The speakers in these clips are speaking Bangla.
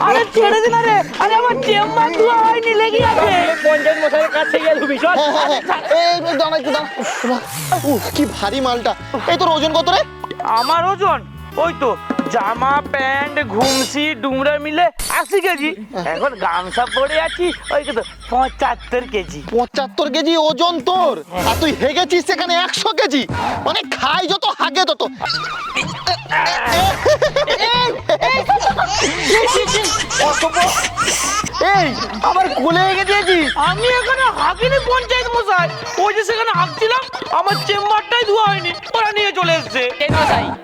আরে ছেড়ে দিন আরে আরে আমার চেম্বার ধোয়া হয়নি লেগে আছে পঞ্চায়েত মশাইয়ের কাছে গিয়ে ধুবি। এই দাঁড়া একটু দাঁড়া। উফ, উফ, কি ভারী মালটা। এই তোর ওজন কত রে? আমার ওজন? ওই তো জামা প্যান্ট ঘুমসি ডুমরা মিলে আশি কেজি এখন গামছা পরে আছি ওই তো পঁচাত্তর কেজি পঁচাত্তর কেজি ওজন তোর আর তুই হেগেছিস সেখানে একশো কেজি মানে খাই যত হাগে তত এই আমার কোলে হেগে দিয়েছিস আমি এখানে হাঁকিনি পঞ্চায়েত মশাই। ওই যে সেখানে হাঁকছিলাম আমার চেম্বারটাই ধোয়া হয়নি ওরা নিয়ে চলে এসছে।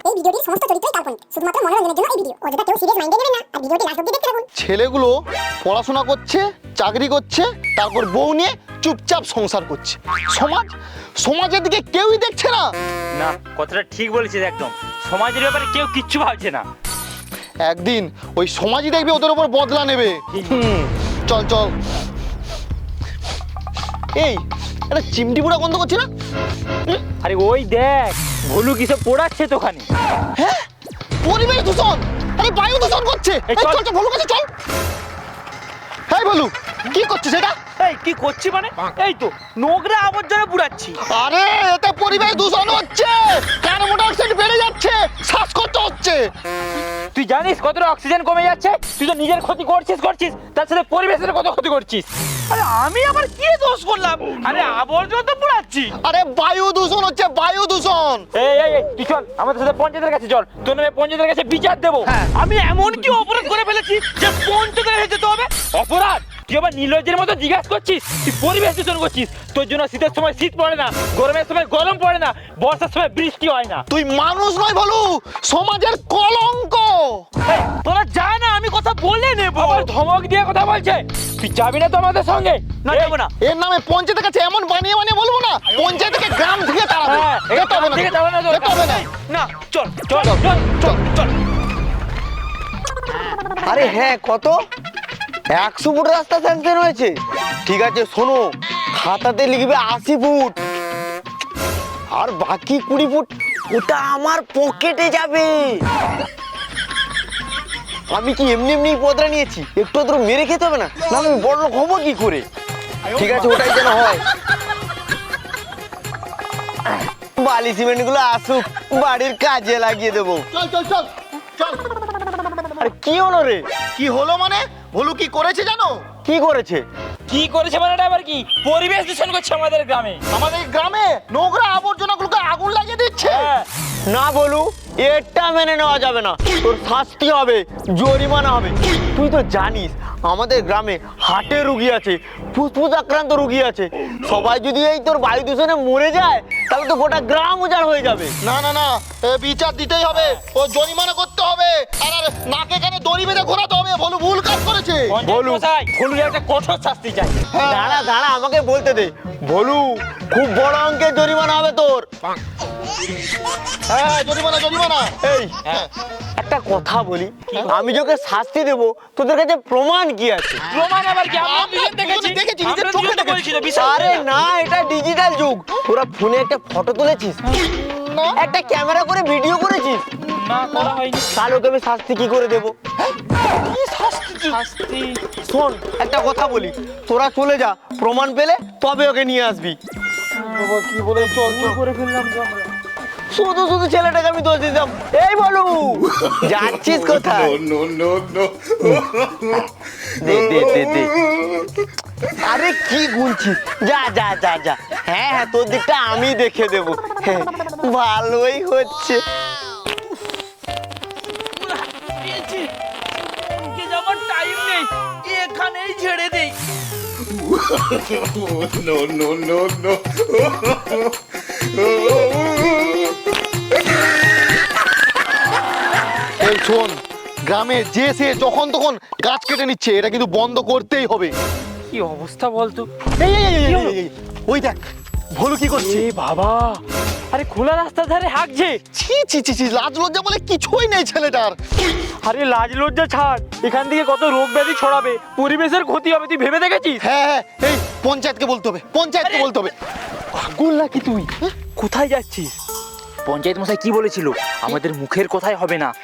এই ভিডিওটির সমস্ত চরিত্রই কাল্পনিক শুধুমাত্র মনোরঞ্জনের জন্য এই ভিডিও। অযথা কেউ সিরিয়াস মাইন্ডে নেবেন না আর ভিডিওটি লাস্ট অব্দি দেখতে থাকুন। ছেলেগুলো পড়াশোনা করছে চাকরি করছে তারপর বউ নিয়ে চুপচাপ সংসার করছে। সমাজ সমাজের দিকে কেউই দেখছে না। না কথাটা ঠিক বলেছিস একদম। সমাজের ব্যাপারে কেউ কিচ্ছু ভাবছে না। একদিন ওই সমাজই দেখবে ওদের উপর বদলা নেবে। চল চল। এই এটা চিমটি পুরা বন্ধ করছি না? আরে ওই দেখ ভুলু কিসব পোড়াচ্ছে তো ওখানে হ্যাঁ পরিবেশ দূষণ। আরে বায়ু দূষণ করছে। এই চল। চল চল কাছে চল। হ্যাঁ বলু কি করছিস এটা? এই কি করছি মানে? এই তো নোংরা আবর্জনা পুড়াচ্ছি। আরে এতে পরিবেশ দূষণ হচ্ছে। কার্বন ডাইঅক্সাইড বেড়ে যাচ্ছে? শ্বাসকষ্ট হচ্ছে। তুই জানিস কতটা অক্সিজেন কমে যাচ্ছে? তুই তো নিজের ক্ষতি করছিস করছিস। তার সাথে পরিবেশের কত ক্ষতি করছিস? আরে আমি আবার কি দোষ করলাম? আরে আবর্জনা তো পুড়াচ্ছি। আরে বায়ু দূষণ হচ্ছে বায়ু দূষণ। এই এই এই, তুই চল আমাদের সাথে পঞ্চায়েতের কাছে চল। তোর নামে পঞ্চায়েতের কাছে বিচার দেবো। আমি এমন কি অপরাধ করে ফেলেছি যে পঞ্চায়েতের কাছে যেতে হবে। অপরাধ? তুই আবার নির্লজ্জের মতো জিজ্ঞাসা করছিস? তুই পরিবেশ দূষণ করছিস? তোর জন্য শীতের সময় শীত পড়ে না গরমের সময় গরম পড়ে না বর্ষার সময় বৃষ্টি হয় না। তুই মানুষ নয় বলু সমাজের কলঙ্ক। এই, তোরা যা না আমি কথা বলে নেব। আবার ধমক দিয়ে কথা বলছে? তুই যাবি না তো আমাদের সঙ্গে? না যাব না। এর নামে পঞ্চায়েতের কাছে এমন বানিয়ে বানিয়ে বলব না? পঞ্চায়েত থেকে গ্রাম থেকে তাড়াবে। হ্যাঁ, যেতে হবে না। ঠিক আছে, যাব যেতে হবে না। না চল চল চল চল। চল। আরে হ্যাঁ কত? একশো ফুট রাস্তা স্যাংশন হয়েছে। ঠিক আছে শোনো খাতাতে লিখবে আশি ফুট। আর বাকি কুড়ি ফুট ওটা আমার পকেটে যাবে। আমি কি এমনি এমনি পদরা নিয়েছি? একটু আধটু মেরে খেতে হবে না? না আমি বড় লোক হব কি করে? ঠিক আছে ওটাই যেন হয়। বালি সিমেন্টগুলো আসুক বাড়ির কাজে লাগিয়ে দেবো। চল চল চল চল। আরে কি হলো রে? কি হলো মানে? ভলু কি করেছে জানো? কি করেছে? কি করেছে মানে এটা আবার কি? পরিবেশ দূষণ করছে আমাদের গ্রামে। আমাদের গ্রামে নোংরা আবর্জনাগুলোকে আগুন লাগিয়ে দিচ্ছে। হ্যাঁ। না বলু এটা মেনে নেওয়া যাবে না। তোর শাস্তি হবে জরিমানা হবে। তুই তো জানিস আমাদের গ্রামে হাটে রুগী আছে ফুসফুস আক্রান্ত রুগী আছে। সবাই যদি এই তোর বায়ু দূষণে মরে যায় তাহলে তো গোটা গ্রাম উজাড় হয়ে যাবে। না না না এ বিচার দিতেই হবে ও জরিমানা করতে হবে আর আর নাকে কানে দড়ি বেঁধে ঘোরাতে হবে ভলু ভুল কাজ করেছে। বলু ভুলুর একটা কঠোর শাস্তি চাই। দাঁড়া দাঁড়া আমাকে বলতে দে। বলু খুব বড় অঙ্কের জরিমানা হবে তোর। হ্যাঁ হ্যাঁ, জরিমানা জরিমানা। এই একটা কথা বলি। আমি তোকে শাস্তি দেবো তোদের কাছে প্রমাণ কি আছে? প্রমাণ আবার কি? আমরা দেখেছি। দেখেছি, নিজের চোখে দেখেছি। বলছি না, বিশ্বাস আরে না এটা ডিজিটাল যুগ। তোরা ফোনে একটা ফটো তুলেছিস? একটা ক্যামেরা করে ভিডিও করেছিস? না করা হয়নি। তাহলে ওকে আমি শাস্তি কি করে দেবো? শোন একটা কথা বলি। তোরা চলে যা প্রমাণ পেলে তবে ওকে নিয়ে আসবি। কি বলে চল করে ফেললাম শুধু শুধু ছেলেটাকে আমি দোষ দিতাম। এই বলু যাচ্ছিস কোথায়. দে দে দে দে। আরে কি গুনছিস? যা যা যা যা। হ্যাঁ হ্যাঁ তোর দিকটা আমি দেখে দেবো। হ্যাঁ, ভালোই হচ্ছে। ব্যাংকে টাইম নেই এখানেই ছেড়ে দেই। No, no, no, no. শোন গ্রামে যে সে যখন তখন গাছ কেটে নিচ্ছে এটা কিন্তু বন্ধ করতেই হবে। কি অবস্থা বলতো এই এই, এই, এই, এই, এই, ওই দেখ ভলু কি করছে? এ বাবা আরে খোলা রাস্তার ধারে হাঁকছে। ছি ছি ছি ছি লাজ লজ্জা বলে কিছুই নেই ছেলেটার। আরে লাজ লজ্জা ছাড় এখান থেকে কত রোগ ব্যাধি ছড়াবে পরিবেশের ক্ষতি হবে তুই ভেবে দেখেছিস? হ্যাঁ হ্যাঁ এই পঞ্চায়েতকে বলতে হবে পঞ্চায়েতকে বলতে হবে। পাগল নাকি তুই? কোথায় যাচ্ছিস? পঞ্চায়েত মশাই কি বলেছিল? আমাদের মুখের কথাই হবে না।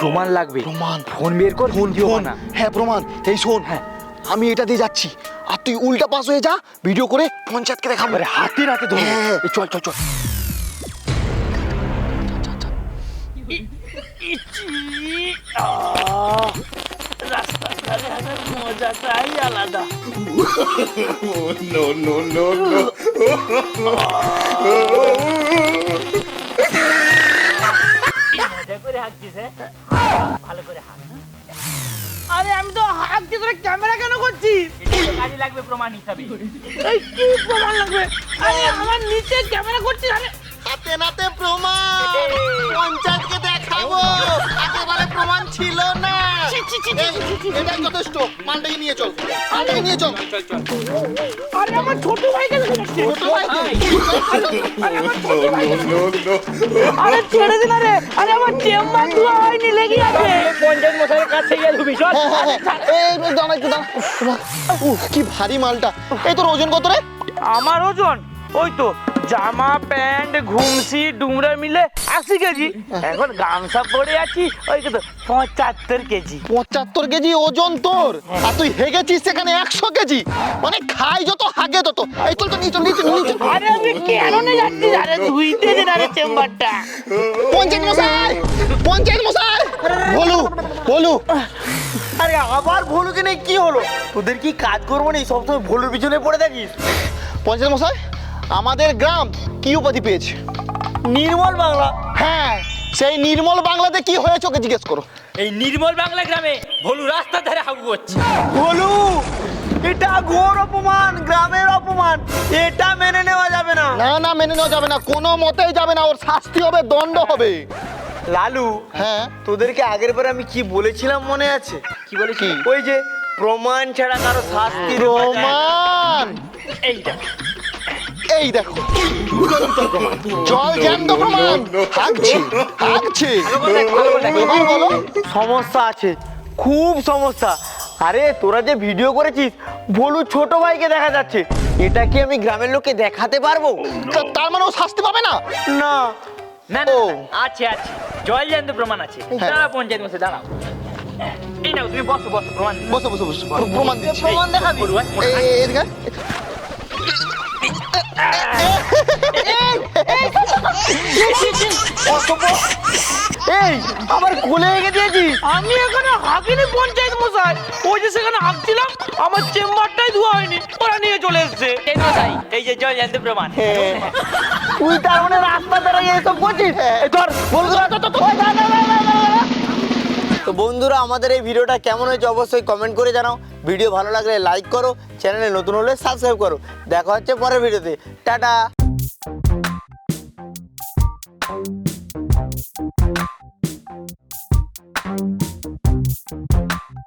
প্রমাণ লাগবে। প্রমাণ। ফোন বের কর ফোন দিও ফোন না। হ্যাঁ প্রমাণ। এই শোন হ্যাঁ। আমি এটা দিয়ে যাচ্ছি। আর তুই উল্টা পাস হয়ে যা ভিডিও করে পঞ্চায়েতকে দেখাবো। এবারে হাতে হাতে ধরে। হ্যাঁ। এই চল চল চল। Oh, no, no, no, no. আরে আমি তো হাত দিয়ে তোরা ক্যামেরা কেন করছিস? কাজে লাগবে প্রমাণ হিসাবে এই কি প্রমাণ লাগবে? আরে আমার নিচে ক্যামেরা করছিস? আরে হাতে নাতে প্রমাণ। এটাই যথেষ্ট। মালটাকে নিয়ে চল। মালটাকে নিয়ে চল। আরে আমার ছোট ভাইকে দেখে ছোট ভাইকে No, no, no, no. আরে ছেড়ে দিন আরে আরে আমার চেম্বার ধোয়া হয়নি লেগে আছে। পঞ্চায়েত মশাইয়ের কাছে গেল চল। হ্যাঁ, হ্যাঁ, হ্যাঁ। এই দাঁড়া একটু দাঁড়া। কি ভারী মালটা। এই তোর ওজন কত রে? আমার ওজন? ওই তো জামা প্যান্ট ঘুমসি ডুমরা মিলে আশি কেজি। এখন গামছা পরে আছি ওই তো পঁচাত্তর কেজি। পঁচাত্তর কেজি ওজন তোর? আর তুই হেগেছিস সেখানে একশো কেজি? মানে খাই যত হাগে তত। এই চল তো চল, নিয়ে চল। আরে আমি কেন যাচ্ছি? আরে ধুইতে দিন আরে চেম্বারটা। পঞ্চায়েত মশাই পঞ্চায়েত মশাই। বলু বলু। আরে আবার ভুলুকে নেই কি হলো? তোদের কি কাজ করব না? সবসময় ভুলুর পিছনে পড়ে থাকিস। পঞ্চায়েত মশাই আমাদের গ্রাম কি উপাধি পেয়েছে? নির্মল বাংলা। হ্যাঁ সেই নির্মল বাংলাতে কি হয়েছে ওকে জিজ্ঞেস করো। এই নির্মল বাংলা গ্রামে ভলু রাস্তার ধারে হাগু করছে। ভুলু এটা ঘোর অপমান গ্রামের অপমান। এটা মেনে নেওয়া যাবে না। না না মেনে নেওয়া যাবে না। কোনো মতেই যাবে না। ওর শাস্তি হবে দণ্ড হবে। লালু হ্যাঁ। তোদেরকে আগের বার আমি কি বলেছিলাম মনে আছে? কি বলে কি ওই যে প্রমাণ ছাড়া কারও শাস্তি প্রমাণ! এইটা। এই দেখো। জল জ্যান্ত প্রমাণ। হাগছে হাগছে। এবার বলো। সমস্যা আছে খুব সমস্যা। আরে তোরা যে ভিডিও করেছিস ভলু ছোট ভাইকে দেখা যাচ্ছে। এটা কি আমি গ্রামের লোককে দেখাতে পারব? তা- তার মানে ও শাস্তি পাবে না? না। না না ও। না, আছে আছে। জল জ্যান্ত প্রমাণ আছে। হ্যাঁ। দাঁড়া পঞ্চায়েত মশাই দাঁড়াও। এই নাও তুমি বসো বসো প্রমাণ। বসো বসো বসো। প্রমাণ দিচ্ছি। প্রমাণ দেখাবি? বলু? এই, এই, এদিকে আয়। এই আবার কোলে এগিয়ে দিয়েছিস আমি এখানে হাঁকিনি পঞ্চায়েত মশাই। ওই যে সেখানে হাঁকছিলাম আমার চেম্বারটাই ধোয়া হয়নি ওরা নিয়ে চলে এসছে। এই মশাই এই যে জল জ্যান্ত প্রমাণ তুই তার মানে রাস্তা দাঁড়িয়ে এসব করছিস? এই ধর বলতো তো বন্ধুরা, আমাদের এই ভিডিওটা কেমন হয়েছে অবশ্যই কমেন্ট করে জানাও। ভিডিও ভালো লাগলে লাইক করো চ্যানেলে নতুন হলে সাবস্ক্রাইব করো। দেখা হচ্ছে পরের ভিডিওতে। টাটা!